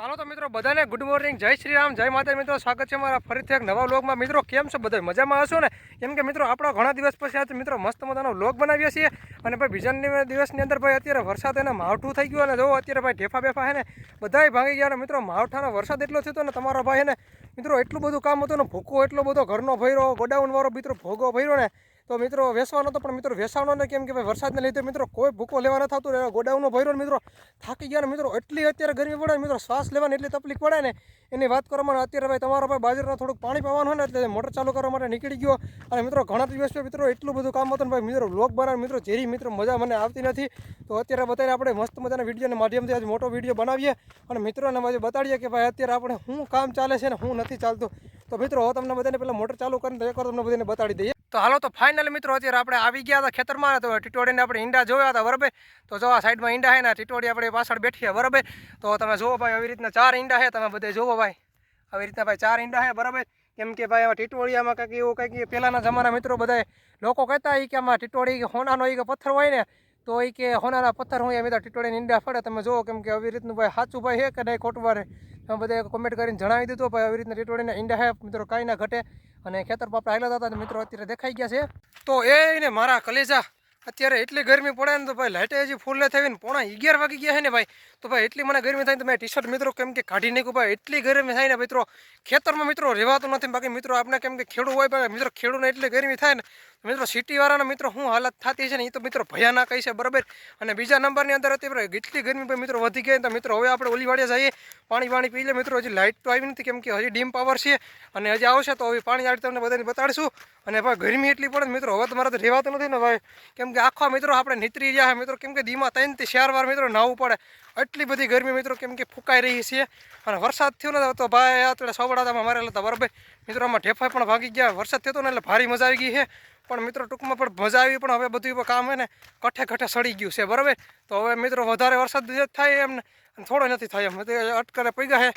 ચાલો તો મિત્રો, બધાને ગુડ મોર્નિંગ જય શ્રી રામ, જય માતા મિત્રો, સ્વાગત છે મારા ફરીથી એક નવા વ્લોગમાં મિત્રો, કેમ છો બધા? મજામાં હશો ને? કેમ કે મિત્રો, આપણો ઘણા દિવસ પછી આજે મિત્રો મસ્ત મજાનો વ્લોગ બનાવીએ છીએ. અને ભાઈ બીજા દિવસની અંદર ભાઈ, અત્યારે વરસાદ એને માવઠું થઈ ગયું અને જો અત્યારે ભાઈ ઢેફા બેફા હે ને, બધાય ભાંગી ગયા અને મિત્રો, માવઠાનો વરસાદ એટલો થયો ને તમારો ભાઈ ને, મિત્રો, એટલું બધું કામ હતું ને, ભૂકો એટલો બધો ઘરનો ભર્યો ગોડાઉન વાળો મિત્રો ભોગો ભર્યો ને તો મિત્રો વેસવાનો તો પણ મિત્રો વેસાવાનો ને કેમ કે ભાઈ વરસાદને લીધે મિત્રો કોઈ ભૂકો લેવા ન થતું ગોડાઉનો ભર્યો મિત્રો થાકી ગયા મિત્રો એટલી અત્યારે ગરમી પડે મિત્રો શ્વાસ લેવાની એટલી તકલીફ પડે ને એની વાત કરવામાં અત્યારે ભાઈ તમારો ભાઈ બાજરીના થોડુંક પાણી પાવાનું હોય ને એટલે મોટર ચાલુ કરવા માટે નીકળી ગયો અને મિત્રો ઘણા દિવસ મિત્રો એટલું બધું કામ હતું ને ભાઈ મિત્રો લોક બનાવે મિત્રો જેરી મિત્રો મજા મને આવતી નથી. તો અત્યારે બતાવીને આપણે મસ્ત મજાના વિડીયોના માધ્યમથી આજે મોટો વીડિયો બનાવીએ અને મિત્રોને આજે બતાડીએ કે ભાઈ અત્યારે આપણે શું કામ ચાલે છે ને શું નથી ચાલતું. તો મિત્રો તમને બધાને પહેલાં મોટર ચાલુ કરીને એકવાર તમને બધાને બતાડી દઈએ. તો હાલો તો ફાઇનલ મિત્રો, અત્યારે આપણે આવી ગયા હતા ખેતરમાં તો ટીટોડીને આપણે ઈંડા જોયા હતા, બરાબર? તો જો આ સાઈડમાં ઈંડા છે ને ટીટોડી આપણે પાછળ બેઠી છે, બરાબર? તો તમે જુઓ ભાઈ, આવી રીતના ચાર ઈંડા છે, તમે બધે જુઓ ભાઈ. આવી રીતના ભાઈ ચાર ઈંડા છે, બરાબર? કેમ કે ભાઈ ટીટોળિયામાં કંઈક એવું, કંઈક પહેલાંના જમાના મિત્રો બધા લોકો કહેતા હોય કે આમાં ટીટોળી કે હોનાનો એ પથ્થર હોય ને, તો એ કે હોનાના પથ્થર હોય એમ તો ટીટોળીને ઈંડા ફળે. તમે જુઓ કેમ કે આવી રીતનું ભાઈ સાચું ભાઈ છે કે નહીં ખોટું? વારે તમે બધા કોમેન્ટ કરીને જણાવી દીધું ભાઈ, આવી રીતના ટીટોળીના ઈંડા છે, મિત્રો, કાંઈ ના ઘટે. અને ખેતર પાપડા હેલા હતા મિત્રો અત્યારે દેખાઈ ગયા છે. તો એને મારા કલેજા અત્યારે એટલી ગરમી પડે ને તો ભાઈ લાઇટે હજી ફૂલ થઈ ને પોણા અગિયાર વાગી ગયા છે ને ભાઈ. તો ભાઈ એટલી મને ગરમી થાય તો મેં ટી શર્ટ મિત્રો કેમ કે કાઢી નાખ્યું ભાઈ. એટલી ગરમી થાય ને મિત્રો. ખેતરમાં મિત્રો રહેવાતું નથી બાકી મિત્રો આપણે કેમ કે ખેડૂ હોય ભાઈ મિત્રો ખેડૂને એટલી ગરમી થાય ને. મિત્રો સિટીવાળાના મિત્રો શું હાલત થતી છે ને એ તો મિત્રો ભયાનક છે બરાબર? અને બીજા નંબરની અંદર અત્યારે એટલી ગરમી ભાઈ મિત્રો વધી ગઈ તો મિત્રો હવે આપણે ઓલી વાડિયા જઈએ. પાણી પાણી પી લે મિત્રો, હજી લાઇટ તો આવી નથી કેમ કે હજી ડીમ પાવર છે. અને હજી આવશે તો હવે પાણી આવી તમને બધાને બતાડીશું. અને ભાઈ ગરમી એટલી પડે મિત્રો, હવે તમારે તો રહેવાતું નથી ને ભાઈ. કેમ કે આખા મિત્રો આપણે નીતરી રહ્યા મિત્રો કેમ કે દીમાં ત્રણથી ચાર વાર મિત્રો નાવું પડે. એટલી બધી ગરમી મિત્રો કેમ કે ફૂંકાઈ રહી છે. અને વરસાદ થયો ને તો ભાઈ આપણે સવડાતામાં મારેલા હતા બરાબર. મિત્રો આમાં ઢેફાઈ પણ ભાગી ગયા. વરસાદ થયો ને એટલે ભારી મજા આવી ગઈ છે. પણ મિત્રો ટૂંકમાં પણ મજા આવી પણ હવે બધું કામ હે ને કઠે કઠે સડી ગયું છે. બરાબર? તો હવે મિત્રો વધારે વરસાદ થાય એમ ને થોડો નથી થાય એમ. અટકરે પૈગા છે.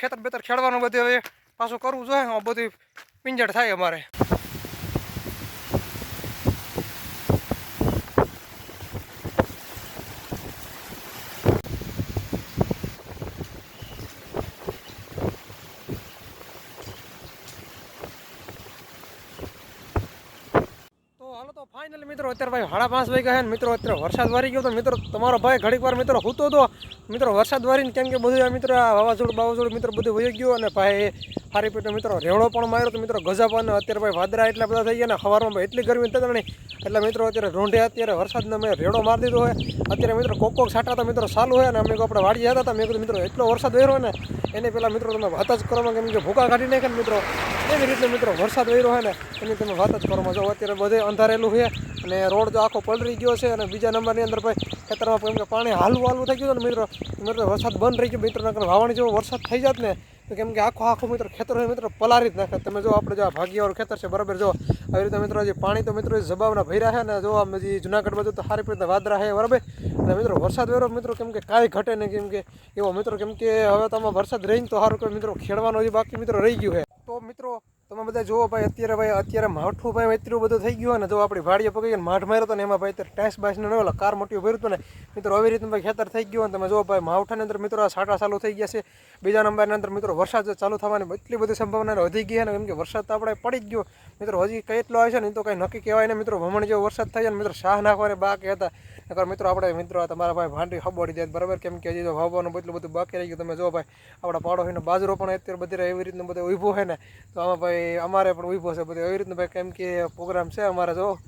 ખેતર બેતર ખેડવાનું બધું હવે પાછું કરવું જોઈએ. બધું પિંજડ થાય અમારે તો હાલો તો ફાઇનલી મિત્રો, અત્યારે ભાઈ સાડા પાંચ વાગ્યા છે મિત્રો, અત્યારે વરસાદ વારી ગયો તો મિત્રો, તમારો ભાઈ ઘડીક વાર મિત્રો હૂતો હતો. મિત્રો, વરસાદ વારીને કેમ કે બધું મિત્રો, આ વાવાઝોડું, બાવાઝોડું મિત્રો બધું વહી ગયું અને ભાઈ હારી પીટો મિત્રો રેવડો પણ માર્યો તો મિત્રો ગજબ અને અત્યારે ભાઈ વાદરા એટલા બધા થઈ ગયા ને સવારમાં એટલી ગરમી થતા એટલે મિત્રો અત્યારે રોંઢે અત્યારે વરસાદને મેં રેડો મારી દીધો હોય અત્યારે મિત્રો કોક કોક છાંટા તો મિત્રો ચાલુ હોય અને અમે આપણે વાળી જતા હતા મેં કીધું, મિત્રો, એટલો વરસાદ વહેરો ને, એને પહેલાં મિત્રો તમે વાત જ કરવામાં કેમ કે ભૂકા કાઢી નાખે મિત્રો. એવી રીતે મિત્રો વરસાદ વહેરો હોય ને, એની તમે વાત જ કરવામાં જો અત્યારે બધે અંધારેલું છે અને રોડ તો આખો પલરી ગયો છે અને બીજા નંબરની અંદર ભાઈ ખેતરમાં કે પાણી હાલવું હાલવું થઈ ગયું ને મિત્રો. મિત્રો વરસાદ બંધ રહી ગયો. મિત્રો વાવણી જેવો વરસાદ થઈ જાત ને તો કેમ કે આખો આખો મિત્રો ખેતર હોય મિત્રો પલારી જ નાખે. તમે જો આપણે જો આ ભાગીયાવાળું ખેતર છે, બરાબર જો, આવી રીતે મિત્રો હજી પાણી તો મિત્રો જબાવના ભર્યા છે ને જો આમ જે જુનાગઢ બાજુ તો સારી રીતે વાદરા છે, બરાબર? અને મિત્રો વરસાદ વેરો મિત્રો કેમ કે કાંઈ ઘટે નહીં, કેમ કે એવો મિત્રો કેમ કે હવે તમે વરસાદ રહીને તો સારું, કોઈ મિત્રો ખેડવાનો હજી બાકી મિત્રો રહી ગયું છે. તો મિત્રો તમે બધા જુઓ ભાઈ, અત્યારે ભાઈ, અત્યારે માઠું ભાઈ એટલું બધું થઈ ગયું ને, જો આપણી ભાડીએ પકડી માઠ માર્યો હતો ને એમાં ભાઈ અત્યારે ટેસ બાસને ને ઓલા કાર મોટી ભર્યું હતું ને, મિત્રો આવી રીતનું ભાઈ ખેતર થઈ ગયું તમે જુઓ ભાઈ, માવઠાની અંદર મિત્રો આ સાટા ચાલુ થઈ ગયા છે. બીજા નંબરની અંદર મિત્રો વરસાદ ચાલુ થવાની એટલી બધી સંભાવના વધી ગઈ ને, કેમ કે વરસાદ તો આપણે પડી ગયો. મિત્રો હજી કેટલો આવે છે ને તો કંઈ નક્કી કહેવાય ને મિત્રો ભમણ જેવો વરસાદ થાય છે ને, મિત્રો શાહ નાખવાને બા કહેતા. નકર મિત્રો આપણે મિત્રો તમારા ભાઈ ભાંડી હબોડી જાય બરાબર? કેમ કે હજી તો વાવવાનું એટલું બધું બાકી રહી ગયું. તમે જો ભાઈ, આપણા પાડો હોય ને બાજરો પણ અત્યારે બધી એવી રીતનું બધું ઊભો હોય ને, તો આમાં ભાઈ અમારે પણ ઊભો છે બધું. એવી રીતનું ભાઈ કેમ કે પ્રોગ્રામ છે અમારે, જો.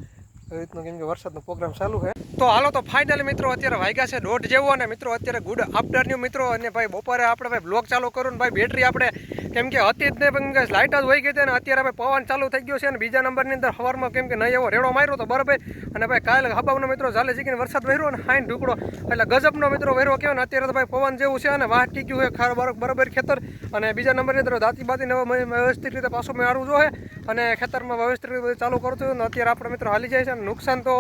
એવી રીતનું કેમ કે વરસાદનો પ્રોગ્રામ ચાલુ છે. તો હાલો, તો ફાઇનલી મિત્રો અત્યારે વાગ્યા છે દોઢ જેવો અને મિત્રો અત્યારે ગુડ આફ્ટરન્યૂ મિત્રો. અને ભાઈ બપોરે આપણે ભાઈ બ્લોગ ચાલુ કરું ને ભાઈ બેટરી આપણે, કેમ કે હતી જ નહીં લાઇટ જ હોય ગઈ અને અત્યારે ભાઈ પવન ચાલુ થઈ ગયો છે અને બીજા નંબરની અંદર સવારમાં કેમ કે નહીં એવો રેડો માર્યો તો બરાબર. અને ભાઈ કાલે હબાવનો મિત્રો ચાલે શીખીને વરસાદ વહેરો અને હાઈન ઢુકડો. એટલે ગજબનો મિત્રો વહેરો કહેવાય ને અત્યારે તો ભાઈ પવન જેવું છે અને વાહ ટીક્યું છે ખાર બાર બરાબર ખેતર. અને બીજા નંબરની અંદર દાંતી બાતી વ્યવસ્થિત રીતે પાછું મારવું જોઈએ. અને ખેતરમાં વ્યવસ્થિત રીતે ચાલુ કરતું છું અને અત્યારે આપણે મિત્રો હાલી જાય છે અને નુકસાન તો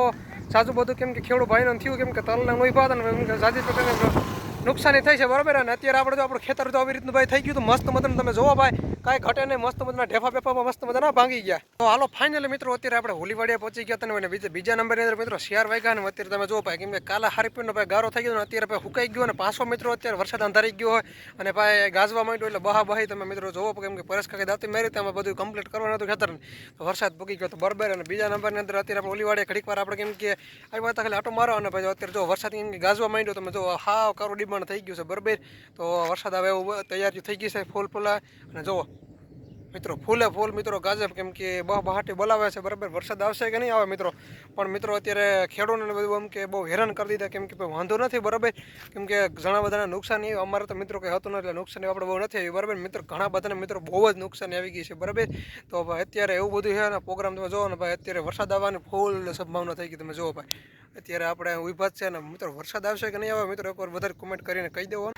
સાચું બધું કેમ કે ખેડૂત ભાઈનું થયું કેમ કે તલને નહીં ભાત અને સાજી નુકસાની થઈ છે બરાબર. અને અત્યારે આપણે જો આપણું ખેતર જો આવી રીતનું ભાઈ થઈ ગયું તો મસ્ત મતલબ તમે જોવો ભાઈ. કાંઈ ઘટે નહીં, મસ્ત મતલબ ઢેફા પેફામાં મસ્ત મતલબ ભાંગી ગયા. તો હાલો ફાઇનલી મિત્રો, અત્યારે આપણે હોલીવાડિયા પહોંચી ગયા તને અને બીજા બીજા નંબરની અંદર મિત્રો શિયાર વાગ્યા અને અત્યારે તમે જો ભાઈ, કેમ કે કાલા હારીપીનો ભાઈ ગારો થઈ ગયો ને અત્યારે ભાઈ હુકાઈ ગયો અને પાછો મિત્રો અત્યારે વરસાદ અંધારી ગયો હોય અને ભાઈ ગાજવા માંડ્યો એટલે બહા બહાઈ તમે મિત્રો જોવો કેમ કે પરેશ કાકી દાતી મારી તમે બધું કમ્પ્લીટ કરવાનું હતું ખેતર તો વરસાદ પકી ગયો તો બરાબર અને બીજા નંબરની અંદર અત્યારે આપણે ઓલીવાડીએ ઘડીક વાર આપણે કેમ કે આવ્યા હતા ખાલી આટો મારો અને પછી અત્યારે જો વરસાદ કેમ કે ગાજવા માંડ્યો, તમે જો હાવ કારો ડિમાન્ડ થઈ ગયું છે બરાબર. તો વરસાદ આવે એવું તૈયારી થઈ ગઈ છે ફૂલ ફૂલા. અને જુઓ મિત્રો, ફૂલે ફૂલ મિત્રો, ગાજર કેમ કે બહ બહાટી બોલાવે છે, બરાબર? વરસાદ આવશે કે નહીં આવે મિત્રો? પણ મિત્રો, અત્યારે ખેડૂતોને બધું એમ કે બહુ હેરાન કરી દીધા, કેમ કે વાંધો નથી, બરાબર? કેમ કે ઘણા બધાને નુકસાની અમારે તો મિત્રો કંઈ હતું નથી, એટલે નુકસાન આપણે બહુ નથી આવ્યું, બરાબર? મિત્રો, ઘણા બધાને મિત્રો બહુ જ નુકસાન આવી ગઈ છે, બરાબર? તો અત્યારે એવું બધું છે ને, પ્રોગ્રામ તમે જોવો ને ભાઈ, અત્યારે વરસાદ આવવાની ફૂલ સંભાવના થઈ ગઈ, તમે જુઓ ભાઈ. અત્યારે આપણે વિભાજ છે ને, મિત્રો, વરસાદ આવશે કે નહીં આવે, મિત્રો, એકવાર વધારે કોમેન્ટ કરીને કહી દેવો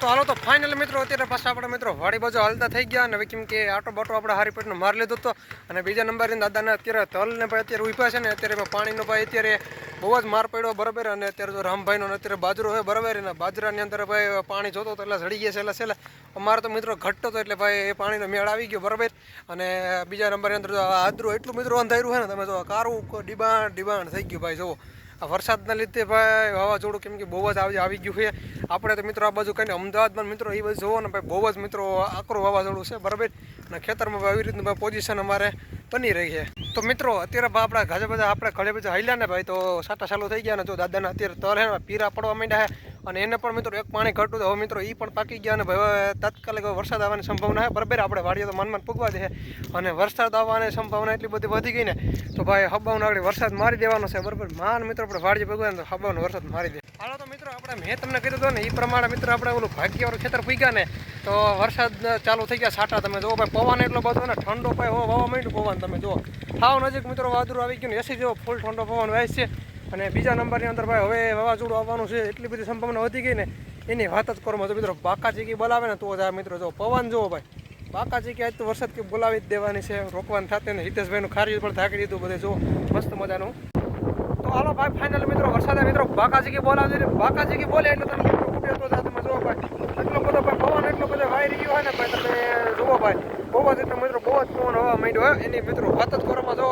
તો હાલો તો ફાઇનલ મિત્રો, અત્યારે પાછા આપણે મિત્રો વાડી બાજુ હાલતા થઈ ગયા અને કેમ કે આટો બાટો આપણે હારી પેટનો માર લીધો હતો અને બીજા નંબરની દાદાને અત્યારે તલને ભાઈ અત્યારે ઊભા છે ને, અત્યારે પાણીનો ભાઈ અત્યારે બહુ જ માર પડ્યો બરાબર અને અત્યારે તો રામભાઈનો અત્યારે બાજરો હોય બરાબર અને બાજરાની અંદર ભાઈ પાણી જોતો તો એટલે સડી ગયા છે, એટલે છેલ્લે અમારે તો મિત્રો ઘટતો હતો એટલે ભાઈ એ પાણીનો મેળ આવી ગયો બરાબર. અને બીજા નંબરની અંદર આદરું એટલું મિત્રો અંધાર્યું છે ને, તમે જો કારું ડીબાણ ડીબાણ થઈ ગયું ભાઈ, જુઓ. વરસાદના લીધે ભાઈ વાવાઝોડું કેમ કે બહુ જ આવી આવી ગયું છે. આપણે તો મિત્રો આ બાજુ કહીને અમદાવાદમાં મિત્રો એ બાજુ જોવો ને ભાઈ બહુ જ મિત્રો આકરું વાવાઝોડું છે, બરાબર? અને ખેતરમાં આવી રીતનું ભાઈ પોઝિશન અમારે બની રહી છે. તો મિત્રો, અત્યારે ભાઈ આપણા ઘરે બધા આપણે ઘરે બધા હાલ્યા ને ભાઈ તો સાટા ચાલુ થઈ ગયા ને જો દાદાના અત્યારે તર હે પીરા પડવા માંડ્યા છે. અને એને પણ મિત્રો એક પાણી ઘટતું હવે મિત્રો એ પણ પાકી ગયા અને હવે તાત્કાલિક વરસાદ આવવાની સંભાવના છે. બરાબર, આપણે વાડીઓ તો મનમાં પૂગવા દે અને વરસાદ આવવાની સંભાવના એટલી બધી વધી ગઈ ને, તો ભાઈ હબાવનો આગળ વરસાદ મારી દેવાનો છે. બરાબર, માન મિત્રો આપણે વાડીએ ભગવાન તો હબાવનો વરસાદ મારી દે. હાલો તો મિત્રો, આપણે મેં તમને કીધું હતું ને એ પ્રમાણે મિત્રો આપણે ઓલું ભાગ્યવાળું ખેતર પૂગ્યા ને, તો વરસાદ ચાલુ થઈ ગયા સાટા. તમે જુઓ ભાઈ, પવન એટલો બધો ને, ઠંડો ભાઈ હો વાવા માંડ્યું પવન. તમે જુઓ થાવ નજીક મિત્રો વાદરું આવી ગયું ને, એસી જેવો ફૂલ ઠંડો પવન વહે છે. અને બીજા નંબરની અંદર ભાઈ હવે વાવાઝોડું આવવાનું છે, એટલી બધી સંભાવના વધી ગઈ ને, એની વાત જ કરો તો મિત્રો બાકા ચીકી બોલાવે ને તો જ આ મિત્રો જો પવન જુઓ ભાઈ. બાકા ચીકી આજ તો વરસાદ કે બોલાવી જ દેવાની છે, રોકવાની સાથે ને હિતેશભાઈનું ખારી પણ થાકી દીધું બધે, જો મસ્ત મજાનું. તો હાલો ભાઈ ફાઇનલ મિત્રો, વરસાદ મિત્રો બાકા ચીકી બોલાવી દીધી બાકા ચીકી બોલે એટલે તમે ઉઠે તો જુઓ ભાઈ. એટલો બધો ભાઈ પવન, એટલો બધો વાયરી ગયો હોય ને ભાઈ, તમે જુઓ ભાઈ. બહુ જ એટલે મિત્રો, બહુ જ પવન હવા માંડ્યો હોય એની મિત્રો વાત જ કરવામાં જો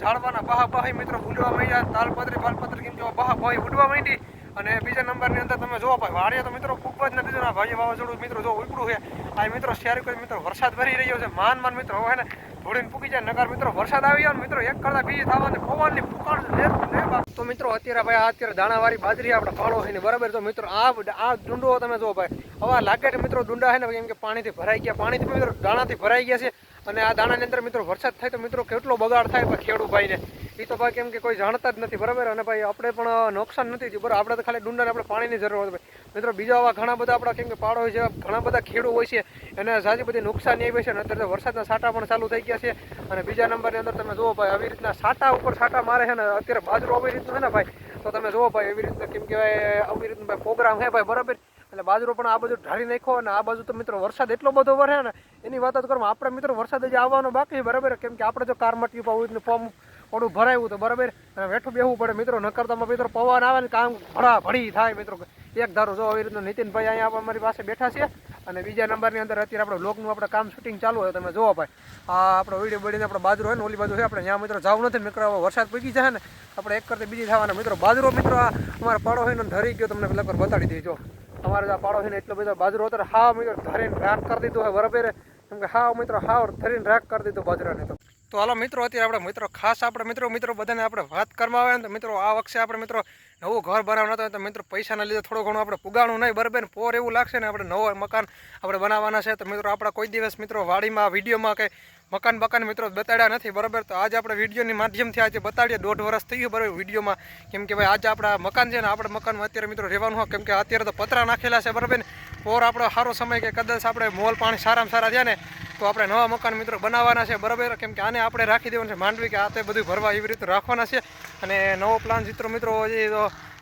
ઝાડવાના બહા બહાઈ મિત્રો ઉડવા માંડ્યા, તાલપત્રી, પાલપત્રી કેમ જોવા બહા ભાઈ ઉડવા માંડી. અને બીજા નંબરની અંદર તમે જોવો ભાઈ, વાડીએ તો મિત્રો ખૂબ જ નથી જોના ભાઈ વાવાઝોડું મિત્રો જો ઉપડું છે. આ મિત્રો શેર મિત્રો વરસાદ ભરી રહ્યો છે, માન માન મિત્રો હોય ને. ધોળીને પૂકી જાય. નગર મિત્રો, વરસાદ આવી ગયો મિત્રો, એક કરતા બીજી થવાની પવનની ફૂકાણ તો મિત્રો, અત્યારે ભાઈ અત્યારે દાણાવાળી બાજરી આપણે પાળો છે ને, બરાબર? તો મિત્રો, આ આ ડુંડો તમે જો ભાઈ. હવે લાગે છે મિત્રો ડુંડા છે ને, કેમ કે પાણીથી ભરાઈ ગયા. પાણીથી મિત્રો દાણાથી ભરાઈ ગયા છે. અને આ દાણાની અંદર મિત્રો વરસાદ થાય તો મિત્રો કેટલો બગાડ થાય ભાઈ ખેડૂત ભાઈને એ તો ભાઈ કેમ કે કોઈ જાણતા જ નથી, બરાબર? અને ભાઈ આપણે પણ નુકસાન નથી થયું, બરાબર? આપણે તો ખાલી ડુંડાને આપણે પાણીની જરૂર હોય મિત્રો બીજા આવા ઘણા બધા આપણા કેમ કે પાડો હોય છે, ઘણા બધા ખેડૂત હોય છે, એને સાજી બધી નુકસાની આવી છે અને અત્યારે વરસાદના સાટા પણ ચાલુ થઈ ગયા છે. અને બીજા નંબરની અંદર તમે જુઓ ભાઈ, આવી રીતના સાટા ઉપર સાટા મારે છે ને, અત્યારે બાજરો આવી રીતનું છે ને ભાઈ, તો તમે જુઓ ભાઈ એવી રીતના કેમ કહેવાય, આવી રીતનું ભાઈ પ્રોગ્રામ છે ભાઈ, બરાબર? એટલે બાજરો પણ આ બાજુ ઢાળી નાખો અને આ બાજુ તો મિત્રો વરસાદ એટલો બધો વરે ને, એની વાત જ કરો, આપણે મિત્રો વરસાદ હજી આવવાનો બાકી બરાબર? કેમ કે આપણે જો કાર મટી પાવું ફોર્મ થોડું ભરાયું તો બરાબર? વેઠું બેહવું પડે. મિત્રો નકરતામાં મિત્રો પવન આવે ને કામ ભડા ભળી થાય મિત્રો. એક ધારો જો આવી રીતનું નીતિનભાઈ અહીંયા અમારી પાસે બેઠા છે અને બીજા નંબરની અંદર અત્યારે આપણે લોકનું આપણે કામ શૂટિંગ ચાલુ હોય, તમે જોવો ભાઈ. આ આપણો વીડિયો બળીને આપણે બાજરો હોય ને, ઓલી બાજુ છે આપણે, ત્યાં મિત્રો જવું નથી મિત્રો વરસાદ પડી જાય ને, આપણે એક કરતા બીજી થવાના મિત્રો, બાજરો મિત્રો આ અમારા પાડો હોય ને, ધરી ગયો તમને પેલા બતાડી દેજો અમારે આ પાડો છે ને એટલો બધો બાજરો અત્યારે હાવ મિત્રો ધરીને રાખ કરી દીધું હોય બરાબર. કેમ કે હાવ મિત્રો, હાવ ધરીને રાખ કરી દીધું બાજરાને તો. તો હાલો મિત્રો, અત્યારે આપણે મિત્રો ખાસ આપણે મિત્રો મિત્રો બધાને આપણે વાત કરવા આવે ને તો મિત્રો આ વખતે આપણે મિત્રો નવું ઘર બનાવવાનું હતું તો મિત્રો પૈસાના લીધે થોડું ઘણું આપણે પુગાણું નહીં બરાબર. પોર એવું લાગશે ને આપણે નવો મકાન આપણે બનાવવાના છે. તો મિત્રો, આપણા કોઈ દિવસ મિત્રો વાડીમાં, વિડીયોમાં કે મકાન બકાન મિત્રો બતાડ્યા નથી, બરાબર? તો આજે આપણે વિડીયોની માધ્યમથી આજે બતાડીએ. દોઢ વર્ષ થઈ ગયું બરાબર વિડીયોમાં. કેમ કે ભાઈ, આજે આપણા મકાન છે ને, આપણે મકાનમાં અત્યારે મિત્રો રહેવાનું હોય. કેમ કે અત્યારે તો પતરા નાખેલા છે, બરાબર ને? પોર આપણો સારો સમય કે કદાચ આપણે મોલ પાણી સારામાં સારા થયા ને, તો આપણે નવા મકાન મિત્રો બનાવવાના છે, બરાબર? કેમ કે આને આપણે રાખી દેવાનું છે, માંડવી કે આ તે બધું ભરવા એવી રીતે રાખવાના છે. અને નવો પ્લાન ચિત્રો મિત્રો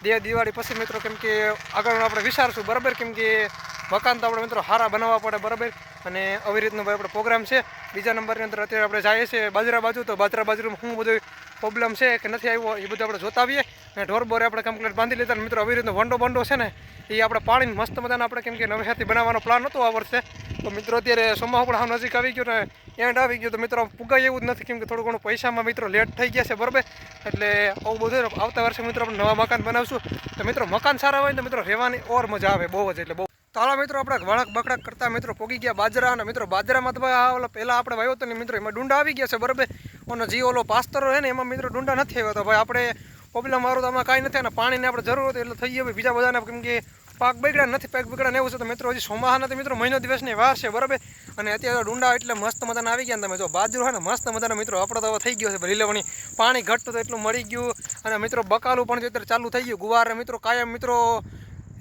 દે દિવાળી પછી મિત્રો, કેમ કે આગળ આપણે વિચારશું, બરાબર? કેમ કે મકાન તો આપણે મિત્રો સારા બનાવવા પડે, બરાબર? અને આવી રીતનો ભાઈ આપણો પ્રોગ્રામ છે. બીજા નંબરની અંદર અત્યારે આપણે જઈએ છીએ બાજરા બાજુ. તો બાજરા બાજુમાં શું બધું પ્રોબ્લેમ છે કે નથી આવ્યો, એ બધું આપણે જોતા આવીએ. અને ઢોર આપણે કમ્પ્લેટ બાંધી લીધા મિત્રો આવી રીતનો વંડો બંડો છે ને, એ આપણે પાણી મસ્ત મજાને આપણે કેમ કે નવેસાથી બનાવવાનો પ્લાન હતો આ વર્ષે. તો મિત્રો અત્યારે સોમા પણ હાવ નજીક આવી ગયો ને એન્ડ આવી ગયો. તો મિત્રો પુગાય એવું જ નથી કેમ કે થોડું ઘણું પૈસામાં મિત્રો લેટ થઈ ગયા છે, બરાબર? એટલે આવું બધું આવતા વર્ષે મિત્રો આપણે નવા મકાન બનાવશું. તો મિત્રો મકાન સારા હોય તો મિત્રો રહેવાની ઓર મજા આવે, બહુ જ, એટલે બહુ તો મિત્રો, આપણે વળક બકડક કરતા મિત્રો પોગી ગયા બાજરા અને મિત્રો બાજરામાં તો ભાઈ ઓલો પહેલાં આપણે વાયો હતો ને મિત્રો, એમાં ડુંડા આવી ગયા છે બરાબર. ઓનો જે ઓલો પાસ્તરો છે ને, એમાં મિત્રો ડુંડા નથી આવ્યો તો ભાઈ આપણે પ્રોબ્લેમ મારું તો આમાં કાંઈ નથી અને પાણીની આપણે જરૂર હતી એટલે થઈ ગયું બીજા બધાને કેમ કે પાક બગડ્યા નથી પાક બગડ્યા ને એવું છે તો મિત્રો હજી સોમાહા નથી મિત્રો મહિનો દિવસની વાર છે બરાબર. અને અત્યારે ડુંડા એટલે મસ્ત મજાના આવી ગયા તમે જો બાજરો હોય ને મસ્ત મજાના મિત્રો, આપણો તો થઈ ગયો છે લીલવણી. પાણી ઘટતું તો એટલું મળી ગયું અને મિત્રો બકાલું પણ અત્યારે ચાલુ થઈ ગયું ગુવાર મિત્રો કાયમ મિત્રો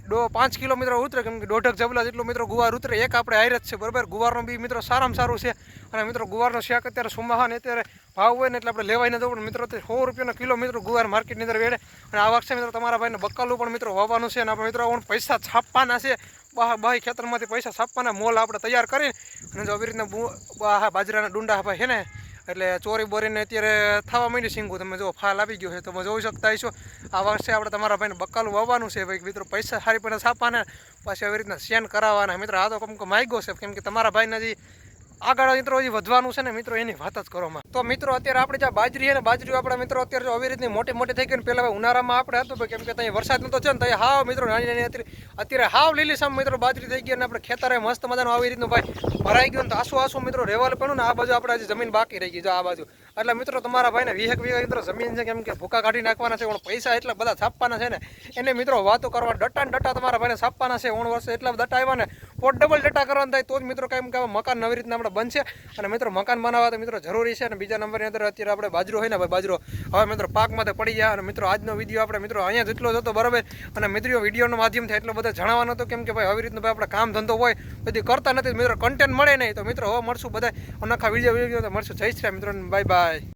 દો પાંચ કિલોમીટર ઉતરે, કેમ કે દોઢક જબલા જેટલો મિત્રો ગુવાર ઉતરે, એક આપણે હાઈર છે, બરાબર? ગુવારનો બી મિત્રો સારામાં સારું છે. અને મિત્રો ગુવારનો શાક અત્યારે સોમાહા અત્યારે ભાવ હોય ને એટલે આપણે લેવાય ન જવું મિત્રો અત્યારે સો રૂપિયાનો કિલો મિત્રો ગુવાર માર્કેટની અંદર વેડે. અને આ વખતે મિત્રો તમારા ભાઈને બકાલું પણ મિત્રો વાવવાનું છે અને આપણે મિત્રો પૈસા છાપવાના છે. બાહી ખેતરમાંથી પૈસા છાપવાના, મોલ આપણે તૈયાર કરીને. અને જો આવી રીતના બાજરાના ડુંડા ભાઈ છે ને? એટલે ચોરી બોરીને અત્યારે થવા માંડી સિંગું તમે જો ફાલ આવી ગયો છે. તમે જોઈ શકતા હશો, આ વર્ષે આપણે તમારા ભાઈને બકાલું વાવવાનું છે. ભાઈ, મિત્રો, પૈસા સારી પણ છાપવાના પછી આવી રીતના સેન કરાવવાના. મિત્રો, આ તો કમ માગ્યો છે. કેમ કે તમારા ભાઈને હજી આગળ મિત્રો હજી વધવાનું છે ને મિત્રો એની વાત જ કરો તો મિત્રો અત્યારે આપણે જ્યાં બાજરી છે ને બાજરી આપણા મિત્રો અત્યારે આવી રીતની મોટી મોટી થઈ ગઈ ને ભાઈ ઉનાળામાં આપણે હતું કેમ કે ત્યાં વરસાદ નતો છે ને ત્યાં હાવ મિત્રો નાની નાની અત્યારે અત્યારે હાવ લીલી સામ મિત્રો બાજરી થઈ ગઈ અને આપણે ખેતરે મસ્ત મજાનું આવી રીતનું ભાઈ ભરાઈ ગયું ને આસુ આસુ મિત્રો રહેવાનું પણ ને આ બાજુ આપણે આજે જમીન બાકી રહી ગઈ જો આ બાજુ. એટલે મિત્રો તમારા ભાઈને વીહેક વીઘા મિત્રો જમીન છે, કેમ કે ભૂકા કાઢી નાખવાના છે, પણ પૈસા એટલા બધા છાપવાના છે ને, એને મિત્રો વાતો કરવા ડટ્ટા ને ડટ્ટા તમારા ભાઈને છાપવાના છે, ઓણ વર્ષે એટલા બધા આવ્યા ને પોટ ડબલ ડટા કરવાના થાય, તો જ મિત્રો કાંઈ કે મકાન નવી રીતના આપણે બનશે. અને મિત્રો મકાન બનાવવા તો મિત્રો જરૂરી છે. અને બીજા નંબરની અંદર અત્યારે આપણે બાજરો હોય ને, ભાઈ બાજરો. હવે મિત્રો પાકમાં તો પડી ગયા અને મિત્રો આજનો વીડિયો આપણે મિત્રો અહીંયા જેટલો જતો બરાબર? અને મિત્રો વિડીયોનો માધ્યમથી એટલો બધો જણાવવાનો હતો કેમ કે ભાઈ આવી રીતનું ભાઈ આપણે કામ ધંધો હોય, બધી કરતા નથી મિત્રો કન્ટેન્ટ મળે નહીં, તો મિત્રો હવે મળશું બધા અનોખા વીડિયો વીડિયો તો મળશું. જય શ્રી મિત્રો બાય બાય